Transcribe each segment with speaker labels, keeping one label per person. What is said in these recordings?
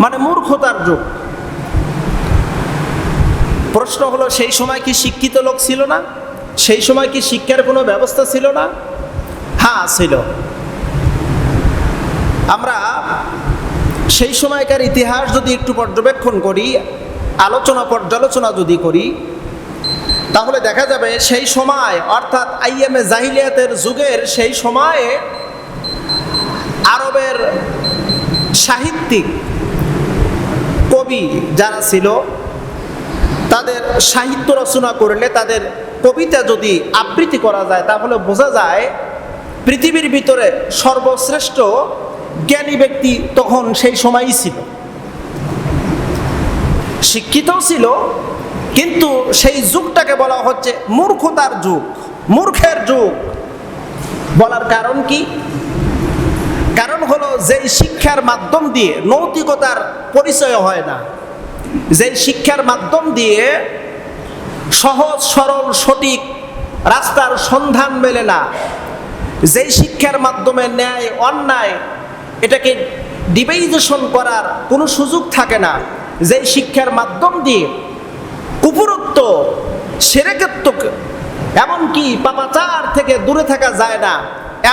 Speaker 1: মানে মূর্খতার যুগ। প্রশ্ন হলো, সেই সময় কি শিক্ষিত লোক ছিল না? সেই সময় কি শিক্ষার কোনো ব্যবস্থা ছিল না? হ্যাঁ ছিল। আমরা সেই সময়কার ইতিহাস যদি একটু পর্যবেক্ষণ করি, আলোচনা পর্যালোচনা যদি করি, তাহলে দেখা যাবে সেই সময়, অর্থাৎ আইএমএ জাহিলিয়াতের যুগের সেই সময়ে আরবের সাহিত্যিক কবি যারা ছিল, তাদের সাহিত্য রচনা করলে তাদের কবিতা যদি আবৃত্তি করা যায়, তাহলে বোঝা যায় পৃথিবীর ভিতরে সর্বশ্রেষ্ঠ জ্ঞানী ব্যক্তি তখন সেই সময়ই ছিল। শিক্ষিতও ছিল, কিন্তু সেই যুগটাকে বলা হচ্ছে মূর্খতার যুগ, মূর্খের যুগ। বলার কারণ কি? কারণ হলো যেই শিক্ষার মাধ্যম দিয়ে নৈতিকতার পরিচয় হয় না যে শিক্ষার মাধ্যম দিয়ে সহজ, সরল, সঠিক রাস্তার সন্ধান মেলে না, যেই শিক্ষার মাধ্যমে ন্যায়, অন্যায় এটাকে ডিভাইজেশন করার কোনো সুযোগ থাকে না, যেই শিক্ষার মাধ্যম দিয়ে কুপুরত্ব সেরেকত্ব এমনকি পাপাচার থেকে দূরে থাকা যায় না,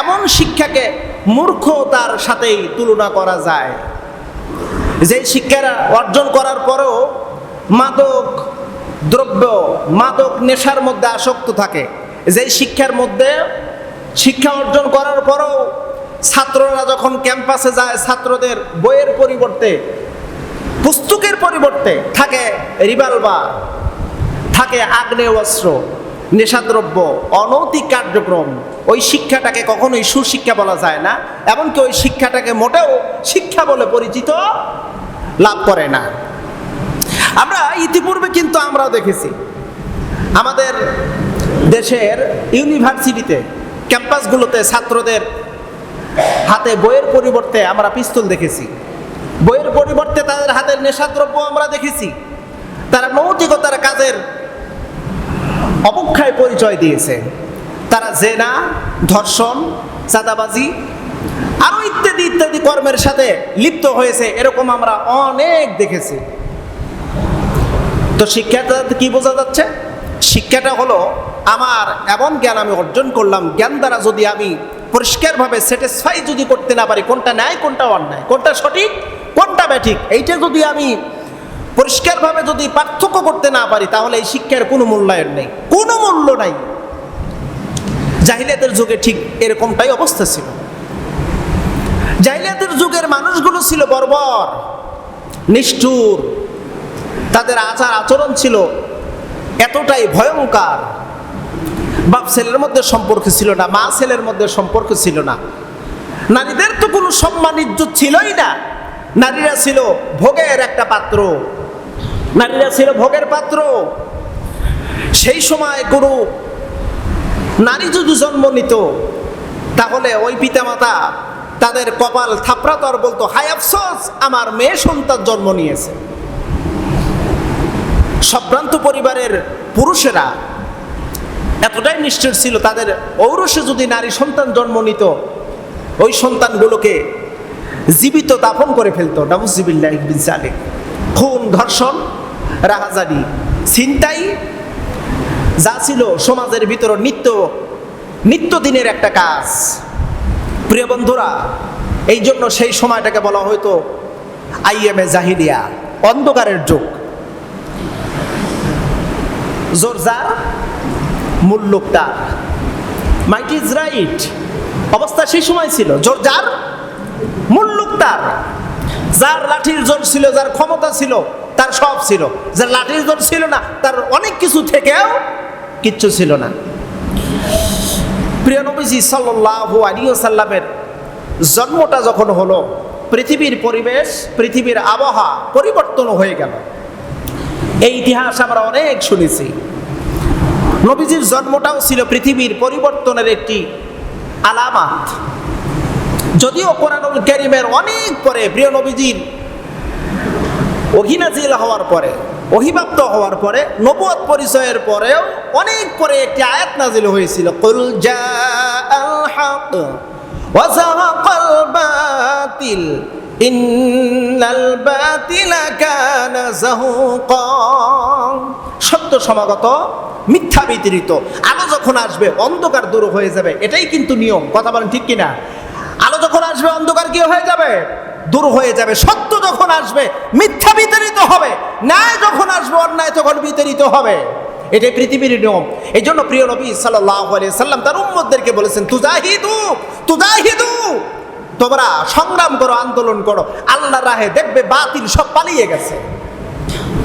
Speaker 1: এমন শিক্ষাকে মূর্খতার সাথেই তুলনা করা যায়। যে শিক্ষারা অর্জন করার পরেও মাদক দ্রব্য, মাদক নেশার মধ্যে আসক্ত থাকে। যে শিক্ষার মধ্যে শিক্ষা অর্জন করার পরেও ছাত্ররা যখন ক্যাম্পাসে যায়, ছাত্রদের বইয়ের পরিবর্তে, পুস্তকের পরিবর্তে থাকে রিভলভার, থাকে আগ্নেয় অস্ত্র, নেশাদ্রব্য, অনৈতিক কার্যক্রম ওই শিক্ষাটাকে কখনোই সুশিক্ষা বলা যায় না, এমনকি ওই শিক্ষাটাকে মোটেও শিক্ষা বলে পরিচিত লাভ করে না। আমরা ইতিপূর্বে কিন্তু আমরাও দেখেছি, আমাদের দেশের ইউনিভার্সিটিতে, ক্যাম্পাসগুলোতে ছাত্রদের হাতে বইয়ের পরিবর্তে আমরা পিস্তল দেখেছি। বইয়ের পরিবর্তে তাদের হাতের নেশাদ্রব্য আমরা দেখেছি। তারা নৈতিকতার কাজের অবক্ষায় পরিচয় দিয়েছে। তারা জেনা, ধর্ষণ, চাঁদাবাজি আরও ইত্যাদি ইত্যাদি কর্মের সাথে লিপ্ত হয়েছে, এরকম আমরা অনেক দেখেছি। তো শিক্ষাটা কি বোঝা যাচ্ছে? শিক্ষাটা হলো, আমার এমন জ্ঞান আমি অর্জন করলাম, জ্ঞান দ্বারা যদি আমি পরিষ্কারভাবে স্যাটিসফাই যদি করতে না পারি, কোনটা ন্যায়, কোনটা অন্যায়, কোনটা সঠিক, কোনটা ব্যাঠিক, এইটা যদি আমি পরিষ্কারভাবে যদি পার্থক্য করতে না পারি, তাহলে এই শিক্ষার কোনো মূল্যায়ন নেই, কোনো মূল্য নাই। জাহিলিয়াতের যুগে ঠিক এরকমটাই অবস্থা ছিল। জাহিলিয়াতের যুগের মানুষগুলো ছিল বর্বর, নিষ্ঠুর, তাদের আচার আচরণ ছিল এতটাই ভয়ঙ্কর। বাপ ছেলের মধ্যে সম্পর্ক ছিল না, মা ছেলের মধ্যে সম্পর্ক ছিল না। নারীদের তো কোনো সম্মান, ইজ্জত ছিলই না। নারীরা ছিল ভোগের একটা পাত্র। নারীরা ছিল ভোগের পাত্র। সেই সময় কোনো নারী যদি জন্ম নিত, তাহলে ওই পিতামাতা তাদের কপাল থাপড়াতর বলতো হাই আফসোস, আমার মেয়ে সন্তান জন্ম নিয়েছে। সম্ভ্রান্ত পরিবারের পুরুষেরা এতটাই নিষ্ঠুর ছিল, তাদের ঔরসে যদি নারী সন্তান জন্ম নিত, ওই সন্তানগুলোকে জীবিত দাফন করে ফেলতো। নাবুজিবিল্লাহ সালেক খুন, ধর্ষণ, রাহাজানি, ছিনতাই যা ছিল সমাজের ভিতর নিত্য নিত্যদিনের একটা কাজ। প্রিয় বন্ধুরা এই জন্য সেই সময়টাকে বলা হয়তো আইএমএ জাহিলিয়া, অন্ধকারের যুগ। জোরজার মূল লোকটা মাইট ইজ রাইট অবস্থা সেই সময় ছিল, জোরজার মূল লোকটার যার লাঠির জোর ছিল, যার ক্ষমতা ছিল, তার সব ছিল। যার লাঠির জোর ছিল না, তার অনেক কিছু থেকেও কিচ্ছু ছিল না। প্রিয় নবীজি সাল্লাল্লাহু আলাইহি সাল্লামের জন্মটা যখন হলো, পৃথিবীর পরিবেশ, পৃথিবীর আবহাওয়া পরিবর্তন হয়ে গেল। এই ইতিহাস আমরা অনেক শুনেছি। নবীজির জন্মটাও ছিল পৃথিবীর পরিবর্তনের একটি আলামাত। যদিও কোরআনুল করিমের অনেক পরে, প্রিয় নবীজির অহিনাজিল হওয়ার পরে অহিবাপ্ত হওয়ার পরে নবুয়ত পরিচয়ের পরেও অনেক পরে একটি আয়াত নাজিল হয়েছিল। কুল বাতিল সত্য সমাগত, মিথ্যা বিতরিত আলো যখন আসবে, অন্ধকার দূর হয়ে যাবে। এটাই কিন্তু নিয়ম। কথা বলেন ঠিক কিনা? আলো যখন আসবে, অন্ধকার কি হয়ে যাবে? দূর হয়ে যাবে। সত্য যখন আসবে, মিথ্যা বিতাড়িত হবে। ন্যায় যখন আসবে, অন্যায় তখন বিতাড়িত হবে। এটাই পৃথিবীর নিয়ম। এই জন্য প্রিয় নবী সাল্লাম তার উম্মদদেরকে বলেছেন, তুজাহিদু তুজাহিদু। তোমরা সংগ্রাম করো, আন্দোলন করো। আল্লাহ রাহে দেখবে বাতিল সব পালিয়ে গেছে।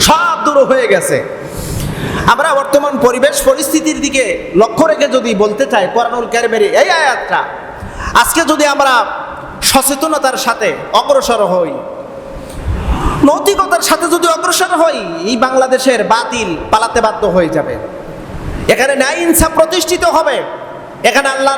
Speaker 1: সব দূর হয়ে গেছে। আমরা বর্তমান পরিবেশ, পরিস্থিতির দিকে লক্ষ্য রেখে যদি বলতে চাই, কোরআনুল কারিমের এই আয়াতটা, আজকে যদি আমরা সচেতনতার সাথে অগ্রসর হই। নৈতিকতার সাথে যদি অগ্রসর হই, এই বাংলাদেশের বাতিল পালাতে বাধ্য হয়ে যাবে। এখানে ন্যায় ইনসাফ প্রতিষ্ঠিত হবে। এখানে আল্লাহর